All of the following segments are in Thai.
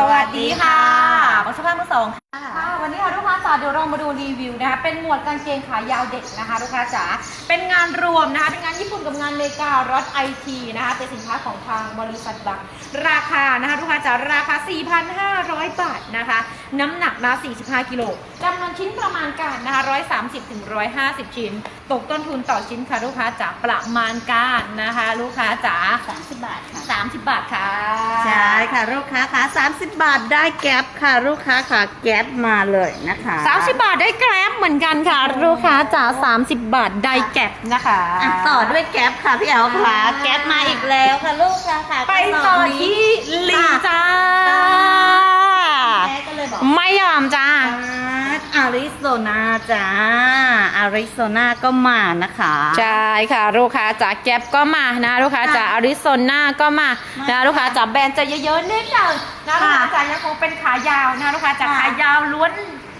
สวัสดีค่ะ บังสภาพมือสองค่ะค่ะ วันนี้ค่ะลูกค้าจ๋าเดี๋ยวเรามาดูรีวิวนะคะ เป็นหมวดกางเกงขายาวเด็กนะคะลูกค้าจ๋า เป็นงานรวมนะคะ เป็นงานญี่ปุ่นกับงานเลการถไอทีนะคะ เป็นสินค้าของทางบริษัทบักราคานะคะลูกค้าจ๋าราคา 4,500 บาทนะคะ น้ำหนักนะ45 กิโลจำนวนชิ้นประมาณการนะคะ 130ถึง150 ชิ้น ตกต้นทุนต่อชิ้นค่ะลูกค้าจ๋า ประมาณการนะคะ ลูกค้าจ๋า 30 บาทค่ะ 30 บาทค่ะ ใช่ค่ะลูกค้าค่ะ30 บาทได้แก๊ปค่ะลูกค้าค่ะแก๊ปมาเลยนะคะ30 บาทได้แกร็บเหมือนกันค่ะ ลูกค้าจ๋า30 บาทได้แก็บนะคะอะต่อด้วยแก๊ปค่ะพี่แอลค่ะอ่าแก๊ปมาอีกแล้วค่ะลูกค้าค่ะไปต่อที่ลิงจ้า แม่ก็เลยบอกไม่ยอมจ้าอา ริโซนาจ้าอาริโซนาก็มานะคะ ใช่ค่ะ ลูกค้าจ๋าแก็บก็มานะ ลูกค้าจ๋าค่ะอาริโซนาก็มานะลูกค้าจ๋าแบรนด์จะเยอะๆนิดหนึงนะลูกค้าค่ะจ๋ายังคงเป็นขายาวนะลูกค้าจ๋าค่ะขายาวล้วน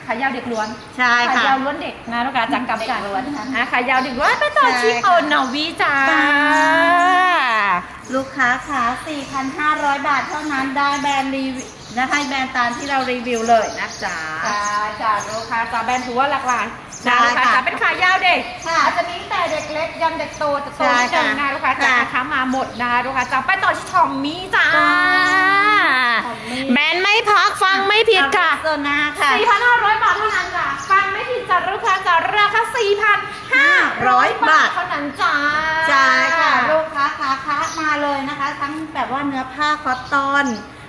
ขายาวเด็กล้วน ใช่ขาค่ะยาวล้วนเด็กนะลูกค้าจ๋ากำจัดเด็กล้วนค่ะอะขายาวเด็กล้วนไปต่อใช่ที่ค่ะโอนาวีจ้าจ้าลูกค้าค่ะ4,500 บาทเท่านั้นได้แบรนด์รีวิว นะคะแบรนด์ตามที่เรารีวิวเลยนะจ๊ะ จ้าจ้าลูกค้าจ้าแบรนด์ถือว่าหลากหลายใช่นะลูกค้าค่ะจ๋าเป็นขายาวเด็กค่ะอาจจะมีตั้งแต่เด็กเล็กยันเด็กโตจะโตใช่นิดนึงค่ะนะลูกค้าจ๋าค่ะนะคะมาหมดนะคะลูกค้าจ๋าไปต่อที่ทอมมี่จ้าจ้าทอมมี่แบรนด์ไม่พักฟังไม่ผิดค่ะอาริโซนาค่ะ4,500 บาทเท่านั้นจ้ะฟังไม่ผิดจ้ะลูกค้าจ๋าราคา 4,500 บาทเท่านั้นจ้าใช่ค่ะลูกค้าขาค้ามาเลยนะคะ ทั้งแบบว่าเนื้อผ้าคอตตอน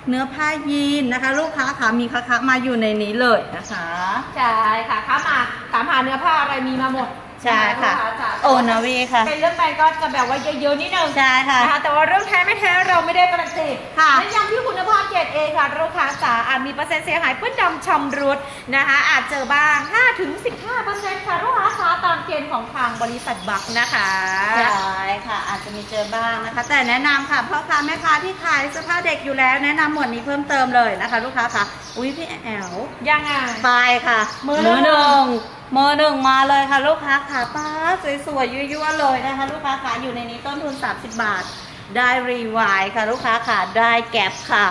เนื้อผ้ายีนนะคะ ลูกค้าคะมีคะค้ามาอยู่ในนี้เลยนะคะ ใช่ค่ะถามาถามหาเนื้อผ้าอะไรมีมาหมด ใช่ค่ะนลูกาจ๋าโอนาวีค่ะ เป็นเรื่องแบรนด์ก็จะแบบว่าเยอะๆนิดนึงใช่ค่ะ นะคะแต่ว่าเรื่องแท้ไม่แท้เราไม่ได้การันตีค่ะเน้นย้ำที่คุณภาพเกรดเอค่ะลูกค้าจ๋าอาจมีเปอร์เซ็นต์เสียหายเปื้อนดำชำรุดนะคะ อาจเจอบ้าง 5-15%ค่ะลูกค้าจ๋าตามเกณฑ์ของทางบริษัทบักนะคะ ใช่ค่ะ อาจจะมีเจอบ้างนะคะ แต่แนะนำค่ะพ่อค้าแม่ค้าที่ขายเสื้อผ้าเด็กอยู่แล้ว แนะนำหมวดนี้เพิ่มเติมเลยนะคะ ลูกค้าค่ะ อุ้ยพี่แอลยังไงไปค่ะมือหนึ่ง หนึ่งมือหนึ่งมาเลยค่ะ ลูกค้าขาป้าสวยๆยั่วๆเลยนะคะ ลูกค้าขาอยู่ในนี้ต้นทุน 30 บาท ได้รีวายค่ะ ลูกค้าขาได้แก็บค่ะ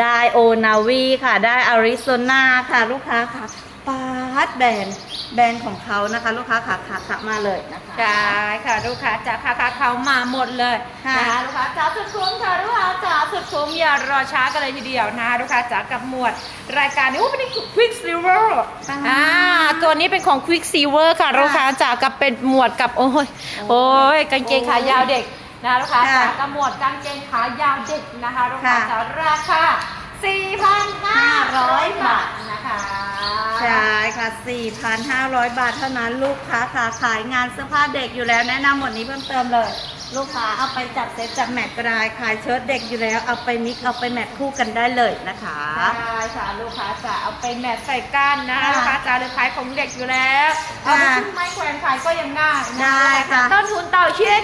ได้โอนาวีค่ะ ได้อาริโซนาค่ะ ลูกค้าค่ะปา ร์ตแบรนด์แบรนด์ของเขานะคะ ลูกค้าขาขาขามาเลยนะคะ ใช่ค่ะลูกค้าจ๋าค่ะค่ะเขามาหมดเลยค่ะนะคะลูกค้าจ๋าสุดคุ้มค่ะลูกค้าจ๋าสุดคุ้มอย่ารอช้ากันเลยทีเดียวนะคะลูกค้าจ๋ากับหมวด รายการนี้โอ้เป็น Quick Silver อ่าตัวนี้เป็นของ Quick Silver ค่ะค่ะลูกค้าจ๋ากับเป็นหมวดกับโอ้ยโอ้ยกางเกงขายาวเด็กนะคะลูกค้าจ๋าค่ะกับหมวดกางเกงขายาวเด็กนะคะลูกค้าค่ะจ๋าราคา4,500บาทนะคะ ใช่ค่ะ 4,500 บาทเท่านั้นลูกค้าขาขายงานเสื้อผ้าเด็กอยู่แล้วแนะนำหมดนี้เพิ่มเติมเลย ลูกค้าเอาไปจัดเซ็ตจัดแมทก็ได้ขายเชิ้ตเด็กอยู่แล้ว เอาไปมิกเอาไปแมทคู่กันได้เลยนะคะ ใช่ค่ะลูกค้าจ๋าเอาไปแมทใส่ก้านนะค่ะลูกค้าจ๋าหรือขายของเด็กอยู่แล้วเอาไปค่ะขึ้นไม้แขวนขายก็ยังง่ายนะได้ค่ะ ต้นทุนต่อชิ้น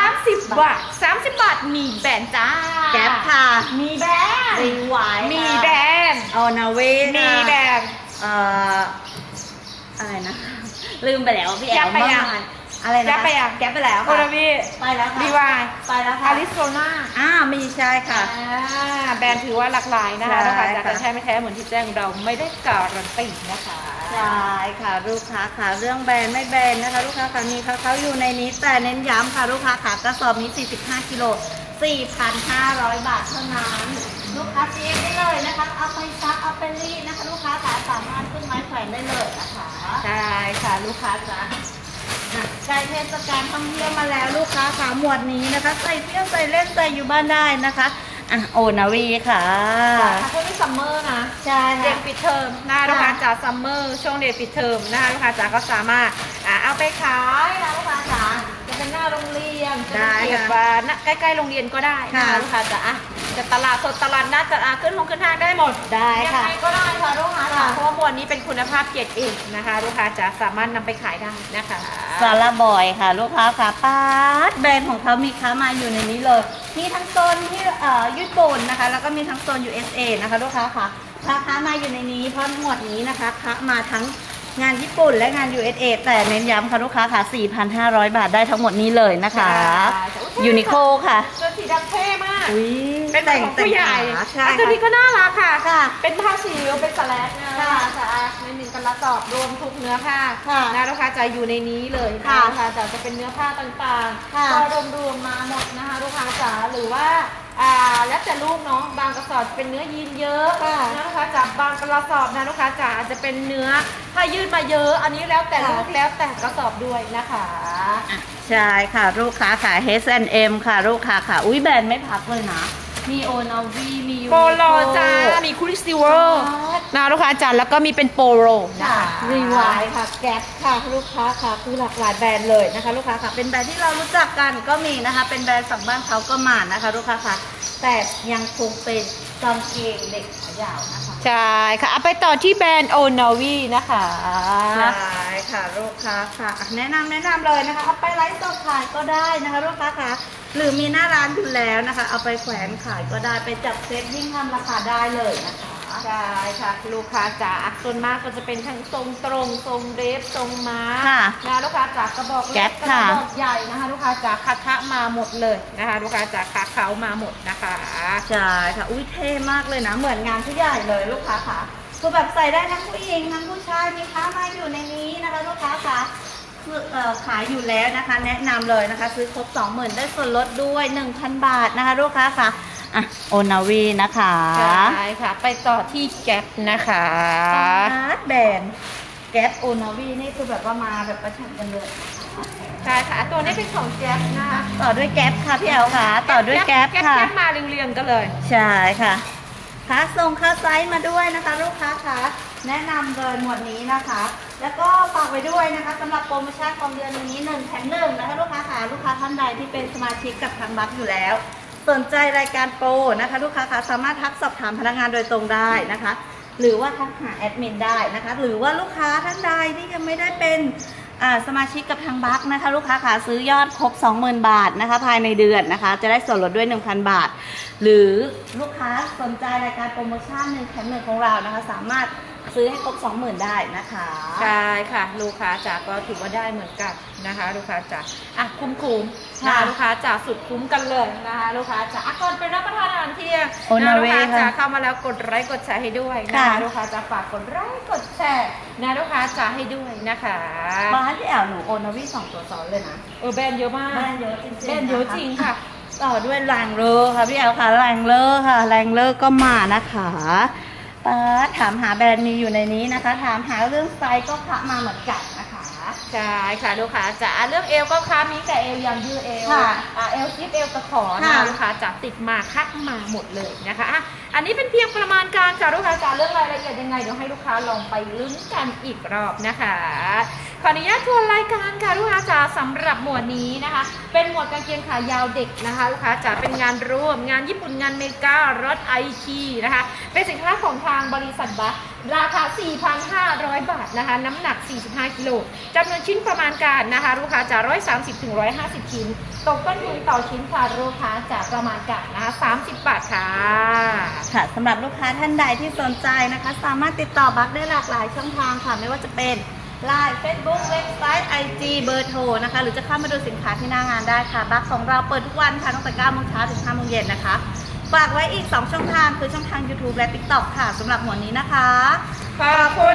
30 บาท 30 บาทมีแบรนด์จ้าแก๊ปค่ะมีแบรนด์รีไวายมีแบรนด์โอนาเวมีแบรนด์ เอ่ออะไรนะ ลืมไปแล้วพี่แอแก๊ลปไปยังเมื่อวานอะไรนะแก๊ปไปยังแก๊ปไปแล้วโอค่ะนาวีไปแล้วค่ะดีวายไปแล้วค่ะอาริโซนาอ่ามีใช่ค่ะอ่าแบรนด์ถือว่าหลากหลายนะคะใช่ลูกค้าจ๋าค่ะแต่แท้ไม่แท้เหมือนที่แจ้งเราไม่ได้การันตีนะคะ ใช่ค่ะลูกค้าค่ะเรื่องแบรนด์ไม่แบรนด์นะคะ ลูกค้าค่ะมีเขาเขาอยู่ในนี้แต่เน้นย้ำค่ะลูกค้าค่ะกระสอบนี้ 45กิโล4,500 บาทเท่านั้น ลูกค้าเจ๊ได้เลยนะคะ เอาไปซักเอาไปรีดนะคะ ลูกค้าค่ะสามารถขึ้นไม้แขวนได้เลยนะคะใช่ค่ะลูกค้าจ๋าอะใกล้เทศกาลท่องเที่ยวมาแล้วลูกค้าค่ะหมวดนี้นะคะ ใส่เที่ยวใส่เล่นใส่อยู่บ้านได้นะคะอะโอนาวีค่ะค่ะช่วงนี้ซัมเมอร์นะใช่เด็ค่ะกปิดเทอมนะค่ะลูกค้าจ๋าซัมเมอร์ช่วงเด็กปิดเทอมนะคะลูกค้าจ๋าก็สามารถอ่าเอาไปขายนะลูกค้าจ๋าจะเป็นหน้าโรงเรียนจะได้เป็นเกียรติค่ะว่าณใกล้ๆโรงเรียนก็ได้นะค่ะคะลูกค้าจ๋าอะ จะตลาดสดตลาดนัดจะอะขึ้นลงขึ้นห้างได้หมดได้ยังค่ะ ไงก็ได้ค่ะลูกค้าจ๋าค่ะเพราะว่าหมวดนี้เป็นคุณภาพเกียรติเอกนะคะ ลูกค้าจ๋าสามารถนำไปขายได้นะคะซาลาบอยค่ะ ลูกค้าค่ะป้าดแบรนด์ของเขามีค้ามาอยู่ในนี้เลย มีทั้งโซนที่เอ่อญี่ปุ่นนะคะ แล้วก็มีทั้งโซน USA นะคะ ลูกค้าค่ะค้าค้ามาอยู่ในนี้เพราะหมวดนี้นะคะค้ามาทั้ง งานญี่ปุ่นและงาน USA แต่เน้นย้ำค่ะลูกค้าค่ะ 4,500 บาทได้ทั้งหมดนี้เลยนะคะใช่ยูนิโคค่ะตัวสีดำเท่มากอุ้ยเป็นแบบของผู้ใหญ่ขาใช่อะตัวนี้ก็น่ารักค่ะค่ะเป็นผ้าสีวเป็นสแลกนะค่ะค่ะในหนึ่งกระสอบรวมทุกเนื้อผ้าค่ะนะลูกค้าจะอยู่ในนี้เลยนค่ะลูกค้าจะจะเป็นเนื้อผ้าต่างค่ะๆก็รวมๆมาหมดนะคะลูกค้าจ๋าหรือว่าอ่าแล้วแต่ลูกเนาะบางกระสอบเป็นเนื้อยีนเยอะค่ะนะลูกค้าจ๋าบางกระสอบนะลูกค้าจ๋าอาจจะเป็นเนื้อ ถ้ายืดมาเยอะอันนี้แล้วแต่ค่ะลูกแล้วแต่กระสอบด้วยนะคะอะใช่ค่ะลูกค้าค่ะ H&M ค่ะลูกค้าค่ะอุ้ยแบรนด์ไม่พักเลยนะ มีโอนาวีมียูโปโลจ้า มีคริสติเวอร์อ๋อนะลูกค้าจ๋าแล้วก็มีเป็นโปโลนะค่ะคะรีวายค่ะแก๊ปค่ะลูกค้าค่ะคือหลากหลายแบรนด์เลยนะคะ ลูกค้าค่ะเป็นแบรนด์ที่เรารู้จักกันก็มีนะคะ เป็นแบรนด์ฝั่งบ้านเขาก็มานะคะ ลูกค้าค่ะแต่ยังคงเป็นกางเกงเด็กขายาวนะคะ ใช่ค่ะเอาไปต่อที่แบรนด์โอนาวีนะคะใช่ค่ะลูกค้าค่ะ แนะนำแนะนำเลยนะคะ เอาไปไลฟ์สดขายก็ได้นะคะลูกค้าค่ะ หรือมีหน้าร้านอยู่แล้วนะคะ เอาไปแขวนขายก็ได้ไปจับเซตยิ่งทำราคาได้เลยนะคะ ใช่ค่ะลูกค้าจ๋าส่วนมากก็จะเป็นทั้งทรงตรงทรงเดฟทรงม้าค่ะนะลูกค้าจ๋ากระบอกแก๊เล็ปกกระค่ะบอกใหญ่นะคะ ลูกค้าจ๋าคาทะมาหมดเลยนะคะ ลูกค้าจ๋าคาเขามาหมดนะคะ ใช่ค่ะอุ้ยเท่มากเลยนะ เหมือนงานผู้ใหญ่เลยลูกค้าค่ะคือแบบใส่ได้ทั้งผู้หญิงทั้งผู้ชายมีค้ามาอยู่ในนี้นะคะ ลูกค้าค่ะคือเอ่อขายอยู่แล้วนะคะ แนะนำเลยนะคะ ซื้อครบ 20,000 ได้ส่วนลดด้วย 1,000 บาทนะคะ ลูกค้าค่ะ อะโอนาวีนะคะใช่ค่ะ ไปต่อที่แก๊ปนะคะอาร์ตแบรนด์แก๊ปโอนาวีนี่คือแบบว่ามาแบบประชันกันเลยใช่ค่ะ ตัวนี้เป็นของแก๊ปนะคะต่อด้วยแก๊ปค่ะพี่แอลค่ะ ต่อด้วยแก๊ปค่ะแก๊ปมาเรียงๆกันเลย ใช่ค่ะค่าส่งค่าไซส์มาด้วยนะคะ ลูกค้าคะแนะนำเลยหมวดนี้นะคะ แล้วก็ฝากไว้ด้วยนะคะสำหรับโปรโมชั่นของเดือนนี้หนึ่งแถมหนึ่งนะคะลูกค้าค่ะลูกค้าท่านใดที่เป็นสมาชิกกับทางบัคอยู่แล้ว สนใจรายการโปรนะคะ ลูกค้าคะสามารถทักสอบถามพนักงานโดยตรงได้นะคะ หรือว่าทักหาแอดมินได้นะคะ หรือว่าลูกค้าท่านใดที่ยังไม่ได้เป็นสมาชิกกับทางบัคนะคะ ลูกค้าค่ะซื้อยอดครบ 20,000 บาทนะคะ ภายในเดือนนะคะ จะได้ส่วนลดด้วย 1,000 บาท หรือลูกค้าสนใจรายการโปรโมชั่นหนึ่งแถมหนึ่งของเรานะคะ สามารถ ซื้อให้ครบ20,000ได้นะคะ ใช่ค่ะ ลูกค้าจ๋าก็ถือว่าได้เหมือนกันนะคะ ลูกค้าจ๋าอะคุ้มคุ้มๆนะคะลูกค้าจ๋าสุดคุ้มกันเลยนะคะลูกค้าจ๋าอะก่อนไปรับประทานอาหารเที่ยงโอนาลูเวกค้าจ๋าค่ะเข้ามาแล้วกดไลค์กดแชร์ให้ด้วยนะค่ะ คะลูกค้าจ๋าฝากกดไลค์กดแชร์นะลูกค้าจ๋าให้ด้วยนะคะบ้านที่แอลหนูโอนาวีสองตัวซ้อนเลยนะเออแบรนด์เยอะมากแบรนด์เยอะจริงๆแบรนด์เยอะจริงค่ะ ต่อด้วยแรงเลอร์ค่ะพี่แอลค่ะแรงเลอร์ค่ะแรงเลอร์ก็มานะคะ ป้าดถามหาแบรนด์มีอยู่ในนี้นะคะ ถามหาเรื่องไซส์ก็พระมาเหมือนกันนะคะ ใช่ค่ะลูกค้าจ๋าเรื่องเอวก็ค้ามีแต่เอวยังยืดเอวค่ะอ่าเอวซิปเอวตะขอนะค่ะ ลูกค้าจ๋าติดมาคัดมาหมดเลยนะคะอะอันนี้เป็นเพียงประมาณการค่ะลูกค้าจ๋าเรื่องรายละเอียดยังไงเดี๋ยวให้ลูกค้าลองไปลุ้นกันอีกรอบนะคะ ขออนุญาตทวนรายการค่ะลูกค้าจ๋าสำหรับหมวดนี้นะคะ เป็นหมวดกางเกงขายาวเด็กนะคะลูกค้าจ๋าเป็นงานร่วม งานญี่ปุ่นงานเมการถไอทีนะคะ เป็นสินค้าของทางบริษัทบัสราคา 4,500 บาทนะคะ น้ำหนัก 45 กิโลจำนวนชิ้นประมาณการนะคะ ลูกค้าจ๋า130ถึง150 ชิ้น ตกต้นทุนต่อชิ้นค่ะลูกค้าจ๋าประมาณการนะคะ 30 บาทค่ะค่ะสำหรับลูกค้าท่านใดที่สนใจนะคะ สามารถติดต่อบัคได้หลากหลายช่องทางค่ะไม่ว่าจะเป็น l ล n e Facebook เว็บไซต์ไอจีเบอร์โทรนะคะ หรือจะเข้ามาดูสินค้าที่หน้างานได้ค่ะ บัคของเราเปิดทุกวันค่ะตั้งแต่9โมงเช้าถึง5โมงเย็นนะคะ ฝากไว้อีก 2 ช่องทางคือช่องทาง YouTube และ TikTok ค่ะสำหรับหมวดนี้นะคะ ขอบคุณ